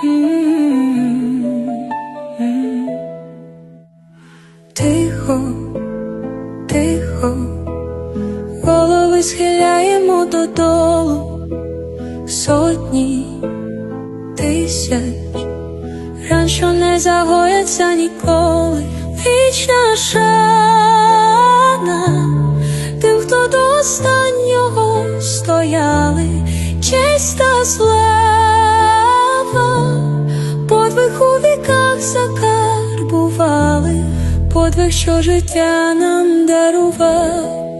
Тихо, тихо, голови схиляємо додолу сотні тисяч, ран, що не загояться ніколи, вічна шана тим, хто достав. Подвиг, що життя нам дарував.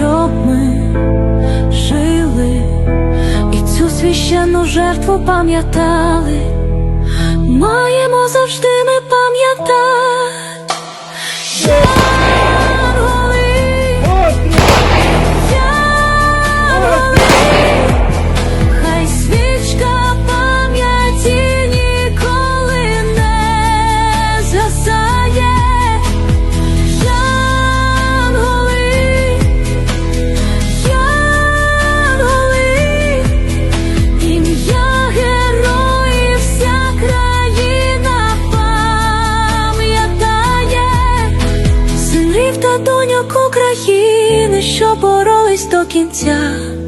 щоб ми жили і цю священну жертву пам'ятали. Маємо завжди ми пам'ятати. Синрів та доньок України, що боролись до кінця.